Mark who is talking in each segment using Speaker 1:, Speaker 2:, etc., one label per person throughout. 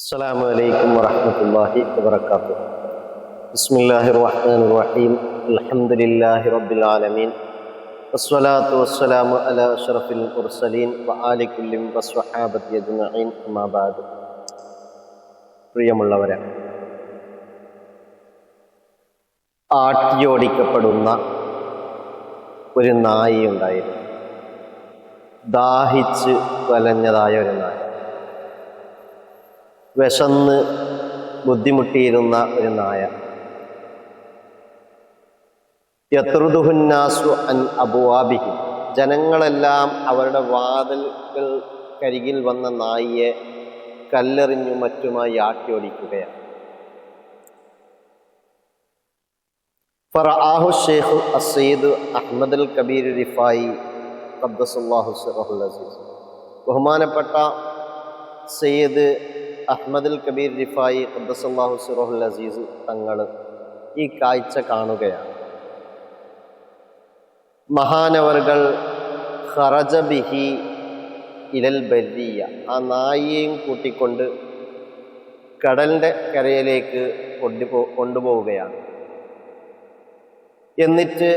Speaker 1: السلام عليكم ورحمة الله وبركاته بسم الله الرحمن الرحيم الحمد لله رب العالمين والصلاة والسلام على أشرف المرسلين وآل كل وصحابة أجمعين أما بعد പ്രിയമുള്ളവരെ ആട്ടിയോടിക്കപ്പെടുന്ന ഒരു നായിയുണ്ടായിരുന്നു ദാഹിച്ച് വലഞ്ഞതായ ഒരു നായ വിശന്ന് ബുദ്ധിമുട്ടിയിരുന്ന ഒരു നായ. യത്രുദുഹുന്നാസു അൻ അബുവാബിഹി. ജനങ്ങളെല്ലാം അവരുടെ വാതിൽകൾ കരികിൽ വന്ന നായിയെ കല്ലെറിഞ്ഞു മറ്റുമായി ആട്ടിയോടിക്കുകയാണ്. ഫറാഹു ഷേഖു അസീദ് അഹമ്മദ് കബീർ റിഫായി ഖദ്ദസുല്ലാഹു സറഹുൽ അസീസ്. ബഹുമാനപ്പെട്ട Sayyid Ahmad al Kabir Rifai ഖദ്ദസുല്ലാഹു സുറഹുൽ അസീസ് തങ്ങൾ ഈ കാഴ്ച കാണുകയാണ്. മഹാനവറുകൾ ഖറജ ബിഹി ഇലൽ ബരിയ ആ നായിയെയും കൂട്ടിക്കൊണ്ട് കടലിന്റെ കരയിലേക്ക് കൊണ്ടുപോ കൊണ്ടുപോവുകയാണ്. എന്നിട്ട്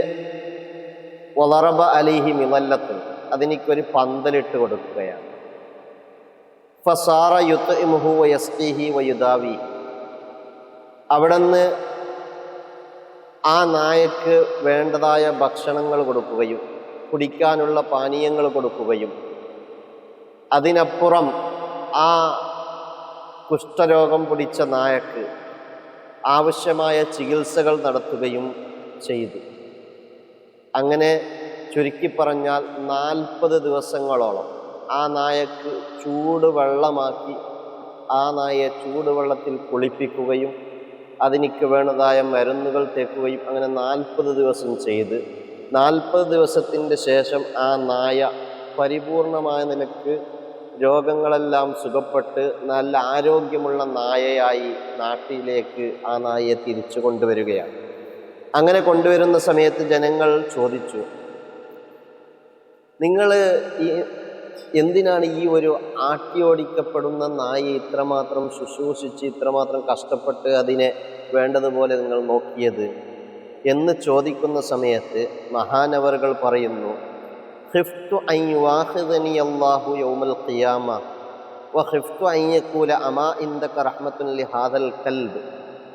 Speaker 1: വളറബ അലിഹി മിമല്ലത്തും അതിനിക്കൊരു പന്തലിട്ട് കൊടുക്കുകയാണ്. ഫസാറ യുത്ത് ഇമുഹു വയസ്തിഹി വയുദാവി. അവിടുന്ന് ആ നായക്ക് വേണ്ടതായ ഭക്ഷണങ്ങൾ കൊടുക്കുകയും കുടിക്കാനുള്ള പാനീയങ്ങൾ കൊടുക്കുകയും അതിനപ്പുറം ആ കുഷ്ഠരോഗം പിടിച്ച നായക്ക് ആവശ്യമായ ചികിത്സകൾ നടത്തുകയും ചെയ്തു. അങ്ങനെ ചുരുക്കി പറഞ്ഞാൽ നാൽപ്പത് ദിവസങ്ങളോളം ആ നായക്ക് ചൂടുവെള്ളമാക്കി ആ നായയെ ചൂടുവെള്ളത്തിൽ കുളിപ്പിക്കുകയും അതിനിക്ക് വേണ്ടതായ മരുന്നുകൾ തേക്കുകയും അങ്ങനെ നാൽപ്പത് ദിവസം ചെയ്ത് നാൽപ്പത് ദിവസത്തിന്റെ ശേഷം ആ നായ പരിപൂർണമായ നിലയ്ക്ക് രോഗങ്ങളെല്ലാം സുഖപ്പെട്ട് നല്ല ആരോഗ്യമുള്ള നായയായി നാട്ടിലേക്ക് ആ നായയെ തിരിച്ചു കൊണ്ടുവരികയാണ്. അങ്ങനെ കൊണ്ടുവരുന്ന സമയത്ത് ജനങ്ങൾ ചോദിച്ചു നിങ്ങൾ ഈ എന്തിനാണ് ഈ ഒരു ആട്ടിയോടിക്കപ്പെടുന്ന നായെ ഇത്രമാത്രം ശുശ്രൂഷിച്ച് ഇത്രമാത്രം കഷ്ടപ്പെട്ട് അതിനെ വേണ്ടതുപോലെ നിങ്ങൾ നോക്കിയത്? എന്ന് ചോദിക്കുന്ന സമയത്ത് മഹാനവറുകൾ പറയുന്നു യുവാഖിദനി അല്ലാഹു യൗമൽ ഖിയാമ അമാ കൽബ്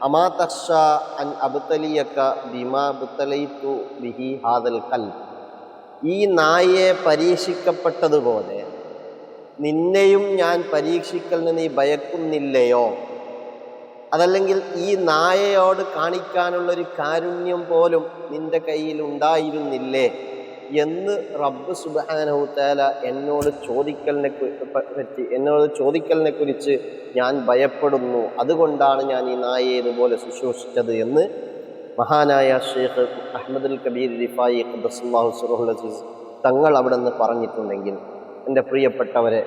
Speaker 1: അമാ അൻ അബ്തലിയക ബിമാ അബ്തലൈതു ബിഹി ഹാദൽ കൽബ്. ഈ നായയെ പരീക്ഷിക്കപ്പെട്ടതുപോലെ നിന്നെയും ഞാൻ പരീക്ഷിക്കലിന് നീ ഭയക്കുന്നില്ലയോ? അതല്ലെങ്കിൽ ഈ നായയോട് കാണിക്കാനുള്ളൊരു കാരുണ്യം പോലും നിന്റെ കയ്യിൽ ഉണ്ടായിരുന്നില്ലേ? എന്ന് റബ്ബ് സുബാനഹുത്താല എന്നോട് ചോദിക്കലിനെ പറ്റി എന്നോട് ചോദിക്കലിനെ കുറിച്ച് ഞാൻ ഭയപ്പെടുന്നു. അതുകൊണ്ടാണ് ഞാൻ ഈ നായയെ ഇതുപോലെ ശുശ്രൂഷിച്ചത് എന്ന് മഹാനായ ഷെയ്ഖ് അഹമ്മദുൽ കബീർ റിഫായി ഖദ്ദസുല്ലാഹു സുറുൽ അസീസ് തങ്ങൾ അവിടെ നിന്ന് പറഞ്ഞിട്ടുണ്ടെങ്കിൽ എന്റെ പ്രിയപ്പെട്ടവരെ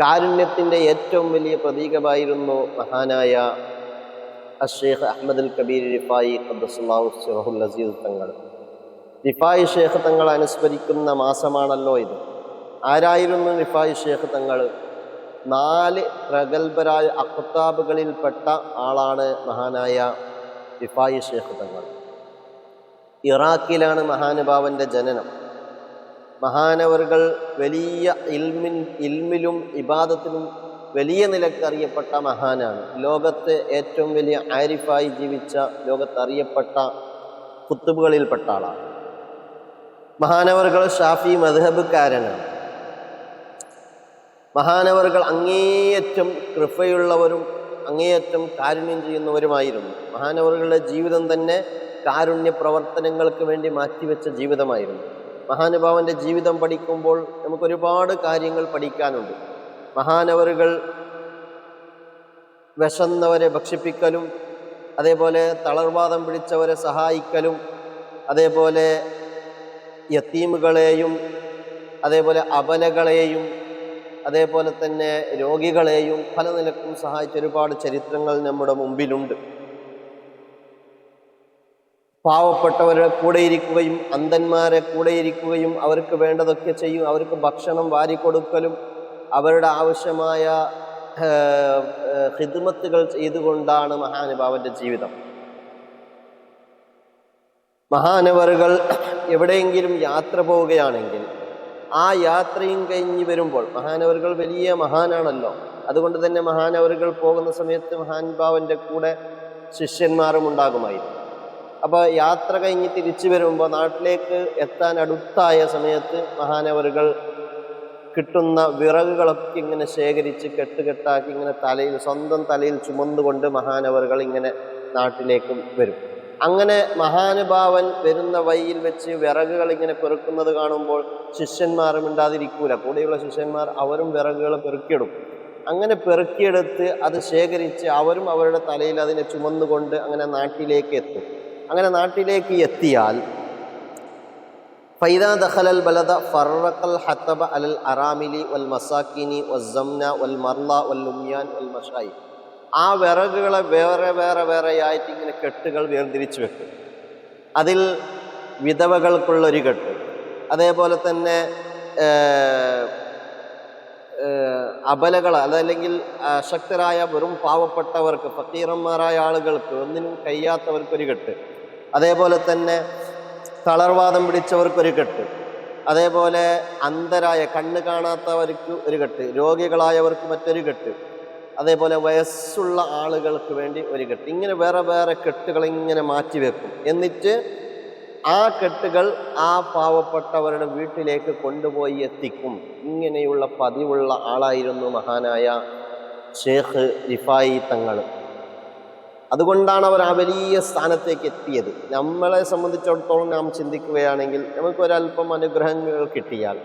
Speaker 1: കാരുണ്യത്തിന്റെ ഏറ്റവും വലിയ പ്രതീകമായിരുന്നു മഹാനായ അഷേഖ് അഹമ്മദുൽ കബീർ റിഫായി ഖദ്ദസുല്ലാഹു സുറുൽ അസീസ് തങ്ങൾ. റിഫായി ഷേഖ് തങ്ങൾ അനുസ്മരിക്കുന്ന മാസമാണല്ലോ ഇത്. ആരായിരുന്നു റിഫായി ഷേഖ് തങ്ങൾ? നാല് പ്രഗത്ഭരായ അക്താബുകളിൽപ്പെട്ട ആളാണ് മഹാനായ റിഫായി ഷേഖ് തങ്ങൾ. ഇറാഖിലാണ് മഹാനുഭാവന്റെ ജനനം. മഹാനവറുകൾ വലിയ ഇൽമിൻ ഇൽമിലും ഇബാദത്തിലും വലിയ നിലയ്ക്ക് അറിയപ്പെട്ട മഹാനാണ്. ലോകത്ത് ഏറ്റവും വലിയ ആരിഫായി ജീവിച്ച ലോകത്ത് അറിയപ്പെട്ട കുത്തുബുകളിൽപ്പെട്ട ആളാണ്. മഹാനവറുകൾ ഷാഫി മധബക്കാരനാണ് മഹാനവറുകൾ അങ്ങേയറ്റം കൃപയുള്ളവരും അങ്ങേയറ്റം കാരുണ്യം ചെയ്യുന്നവരുമായിരുന്നു. മഹാനവറുകളുടെ ജീവിതം തന്നെ കാരുണ്യ പ്രവർത്തനങ്ങൾക്ക് വേണ്ടി മാറ്റിവെച്ച ജീവിതമായിരുന്നു. മഹാനുഭാവന്റെ ജീവിതം പഠിക്കുമ്പോൾ നമുക്ക് ഒരുപാട് കാര്യങ്ങൾ പഠിക്കാനുണ്ട്. മഹാനവറുകൾ വിശന്നവരെ ഭക്ഷിപ്പിക്കലും അതേപോലെ തളർവാദം പിടിച്ചവരെ സഹായിക്കലും അതേപോലെ യത്തീമുകളെയും അതേപോലെ അബലകളെയും അതേപോലെ തന്നെ രോഗികളെയും പല നിലക്കും സഹായിച്ച ഒരുപാട് ചരിത്രങ്ങൾ നമ്മുടെ മുമ്പിലുണ്ട്. പാവപ്പെട്ടവരുടെ കൂടെ ഇരിക്കുകയും അന്ധന്മാരെ കൂടെ ഇരിക്കുകയും അവർക്ക് വേണ്ടതൊക്കെ ചെയ്യും. അവർക്ക് ഭക്ഷണം വാരിക്കൊടുക്കലും അവരുടെ ആവശ്യമായ ഹിദ്മത്തുകൾ ചെയ്തുകൊണ്ടാണ് മഹാനുഭാവന്റെ ജീവിതം. മഹാനവറുകൾ എവിടെയെങ്കിലും യാത്ര പോവുകയാണെങ്കിൽ ആ യാത്രയും കഴിഞ്ഞ് വരുമ്പോൾ മഹാനവറുകൾ വലിയ മഹാനാണല്ലോ. അതുകൊണ്ട് തന്നെ മഹാനവറുകൾ പോകുന്ന സമയത്ത് മഹാൻഭാവന്റെ കൂടെ ശിഷ്യന്മാരും ഉണ്ടാകുമായിരുന്നു. അപ്പോൾ യാത്ര കഴിഞ്ഞ് തിരിച്ചു വരുമ്പോൾ നാട്ടിലേക്ക് എത്താൻ അടുത്തായ സമയത്ത് മഹാനവറുകൾ കിട്ടുന്ന വിറകുകളൊക്കെ ഇങ്ങനെ ശേഖരിച്ച് കെട്ടുകെട്ടാക്കി ഇങ്ങനെ തലയിൽ സ്വന്തം തലയിൽ ചുമന്നുകൊണ്ട് മഹാനവറുകൾ ഇങ്ങനെ നാട്ടിലേക്കും വരും. അങ്ങനെ മഹാനുഭാവൻ വരുന്ന വഴിയിൽ വെച്ച് വിറകുകൾ ഇങ്ങനെ പെറുക്കുന്നത് കാണുമ്പോൾ ശിഷ്യന്മാർ മിണ്ടാതിരിക്കൂല. കൂടെയുള്ള ശിഷ്യന്മാർ അവരും വിറകുകൾ പെറുക്കിയിടും. അങ്ങനെ പെറുക്കിയെടുത്ത് അത് ശേഖരിച്ച് അവരും അവരുടെ തലയിൽ അതിനെ ചുമന്നുകൊണ്ട് അങ്ങനെ നാട്ടിലേക്ക് എത്തും. അങ്ങനെ നാട്ടിലേക്ക് എത്തിയാൽ ഫൈദ ദഖലൽ ബലദ ഫറക്കൽ ഹത്തബ അലൽ അറാമിലി വൽ മസാക്കിനി വസ്സംന വൽ മർല വൽ ഉമ്യാൻ വൽ മഷായി ആ വിറകുകളെ വേറെ വേറെ വേറെയായിട്ട് ഇങ്ങനെ കെട്ടുകൾ വേർതിരിച്ചു വെക്കും. അതിൽ വിധവകൾക്കുള്ളൊരു കെട്ട്. അതേപോലെ തന്നെ അബലകൾ അതല്ലെങ്കിൽ അശക്തരായ വെറും പാവപ്പെട്ടവർക്ക് ഫക്കീറന്മാരായ ആളുകൾക്ക് ഒന്നിനും കഴിയാത്തവർക്കൊരു കെട്ട്. അതേപോലെ തന്നെ തളർവാദം പിടിച്ചവർക്കൊരു കെട്ട്. അതേപോലെ അന്ധരായ കണ്ണ് കാണാത്തവർക്ക് ഒരു കെട്ട്. രോഗികളായവർക്ക് മറ്റൊരു കെട്ട്. അതേപോലെ വയസ്സുള്ള ആളുകൾക്ക് വേണ്ടി ഒരു കെട്ട്. ഇങ്ങനെ വേറെ വേറെ കെട്ടുകൾ ഇങ്ങനെ മാറ്റി വെക്കും. എന്നിട്ട് ആ കെട്ടുകൾ ആ പാവപ്പെട്ടവരുടെ വീട്ടിലേക്ക് കൊണ്ടുപോയി എത്തിക്കും. ഇങ്ങനെയുള്ള പതിവുള്ള ആളായിരുന്നു മഹാനായ ഷേഖ് റിഫായി തങ്ങൾ. അതുകൊണ്ടാണ് അവർ ആ വലിയ സ്ഥാനത്തേക്ക് എത്തിയത്. നമ്മളെ സംബന്ധിച്ചിടത്തോളം നാം ചിന്തിക്കുകയാണെങ്കിൽ നമുക്കൊരല്പം അനുഗ്രഹങ്ങൾ കിട്ടിയാൽ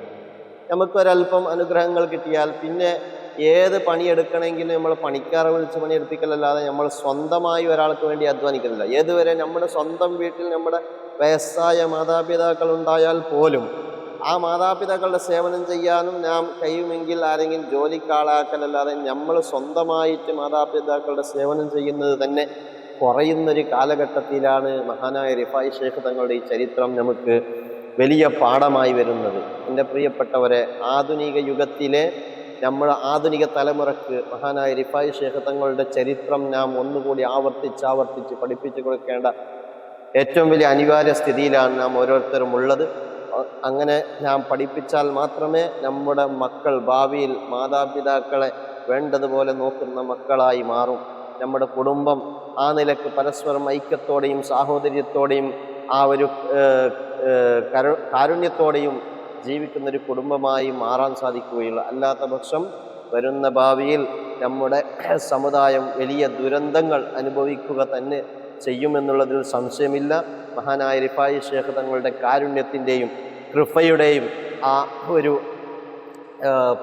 Speaker 1: നമുക്കൊരല്പം അനുഗ്രഹങ്ങൾ കിട്ടിയാൽ പിന്നെ ഏത് പണിയെടുക്കണമെങ്കിലും നമ്മൾ പണിക്കാരെ വിളിച്ച് പണിയെടുപ്പിക്കലല്ലാതെ നമ്മൾ സ്വന്തമായി ഒരാൾക്ക് വേണ്ടി അധ്വാനിക്കുന്നില്ല ഏതുവരെ നമ്മുടെ സ്വന്തം വീട്ടിൽ നമ്മുടെ വയസ്സായ മാതാപിതാക്കൾ ഉണ്ടായാൽ പോലും ആ മാതാപിതാക്കളുടെ സേവനം ചെയ്യാനും നാം കഴിയുമെങ്കിൽ ആരെങ്കിലും ജോലിക്കാളാക്കലല്ലാതെ നമ്മൾ സ്വന്തമായിട്ട് മാതാപിതാക്കളുടെ സേവനം ചെയ്യുന്നത് തന്നെ കുറയുന്നൊരു കാലഘട്ടത്തിലാണ് മഹാനായ റിഫായി ഷേഖ് തങ്ങളുടെ ഈ ചരിത്രം നമുക്ക് വലിയ പാഠമായി വരുന്നത്. എന്റെ പ്രിയപ്പെട്ടവരെ ആധുനിക യുഗത്തിലെ നമ്മുടെ ആധുനിക തലമുറയ്ക്ക് മഹാനായ റിഫായി ഷേഖ് തങ്ങളുടെ ചരിത്രം നാം ഒന്നുകൂടി ആവർത്തിച്ച് ആവർത്തിച്ച് പഠിപ്പിച്ചു കൊടുക്കേണ്ട ഏറ്റവും വലിയ അനിവാര്യ സ്ഥിതിയിലാണ് നാം ഓരോരുത്തരും ഉള്ളത്. അങ്ങനെ നാം പഠിപ്പിച്ചാൽ മാത്രമേ നമ്മുടെ മക്കൾ ഭാവിയിൽ മാതാപിതാക്കളെ വേണ്ടതുപോലെ നോക്കുന്ന മക്കളായി മാറും. നമ്മുടെ കുടുംബം ആ നിലയ്ക്ക് പരസ്പരം ഐക്യത്തോടെയും സാഹോദര്യത്തോടെയും ആ ഒരു കാരുണ്യത്തോടെയും ജീവിക്കുന്ന ഒരു കുടുംബമായി മാറാൻ സാധിക്കുകയുള്ളൂ അല്ലാത്ത പക്ഷം വരുന്ന ഭാവിയിൽ നമ്മുടെ സമുദായം വലിയ ദുരന്തങ്ങൾ അനുഭവിക്കുക തന്നെ ചെയ്യുമെന്നുള്ളതിൽ സംശയമില്ല. മഹാനായ റിഫായി ഷേഖ് തങ്ങളുടെ കാരുണ്യത്തിന്റെയും കൃപയുടെയും ആ ഒരു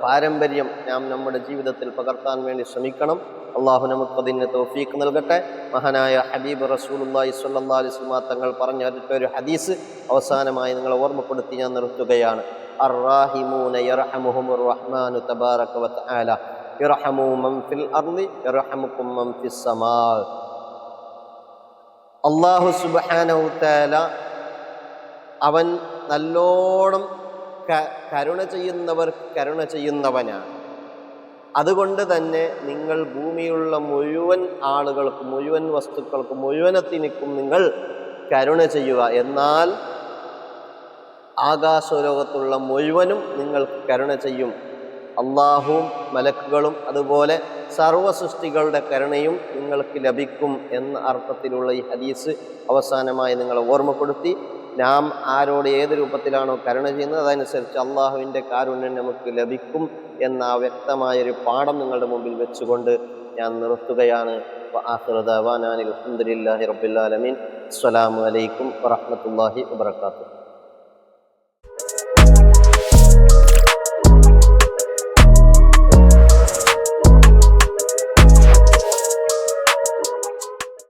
Speaker 1: പാരമ്പര്യം നാം നമ്മുടെ ജീവിതത്തിൽ പകർത്താൻ വേണ്ടി ശ്രമിക്കണം. അള്ളാഹു നമുക്കതിന് തോഫീക്ക് നൽകട്ടെ. മഹാനായ ഹബീബ് റസൂലുള്ളാഹി സ്വല്ലല്ലാഹി അലൈഹി വസല്ലമ തങ്ങൾ പറഞ്ഞ ഒരു ഹദീസ് അവസാനമായി നിങ്ങളെ ഓർമ്മപ്പെടുത്തി ഞാൻ നിർത്തുകയാണ്. അള്ളാഹു സുബ്ഹാനഹു തആല അവൻ നല്ലോണം കരുണ ചെയ്യുന്നവർ കരുണ ചെയ്യുന്നവനാണ്. അതുകൊണ്ട് തന്നെ നിങ്ങൾ ഭൂമിയുള്ള മുഴുവൻ ആളുകൾക്ക് മുഴുവൻ വസ്തുക്കൾക്കും മുഴുവനത്തിനിക്കും നിങ്ങൾ കരുണ ചെയ്യുക. എന്നാൽ ആകാശലോകത്തുള്ള മുഴുവനും നിങ്ങൾ കരുണ ചെയ്യും. അള്ളാഹുവും മലക്കുകളും അതുപോലെ സർവസൃഷ്ടികളുടെ കരുണയും നിങ്ങൾക്ക് ലഭിക്കും എന്ന അർത്ഥത്തിലുള്ള ഈ ഹദീസ് അവസാനമായി നിങ്ങളെ ഓർമ്മപ്പെടുത്തി. നാം ആരോട് ഏത് രൂപത്തിലാണോ കരുണ ചെയ്യുന്നത് അതനുസരിച്ച് അള്ളാഹുവിന്റെ കാരുണ്യം നമുക്ക് ലഭിക്കും. എന്ന വ്യക്തമായൊരു പാഠം നിങ്ങളുടെ മുമ്പിൽ വെച്ചുകൊണ്ട് ഞാൻ നിർത്തുകയാണ്. അലഹമുല്ലാഹി റബ്ബുലാലമീൻ അസ്സലാമു അലൈക്കും വറഹ്മത്തുള്ളാഹി വബർക്കാത്തു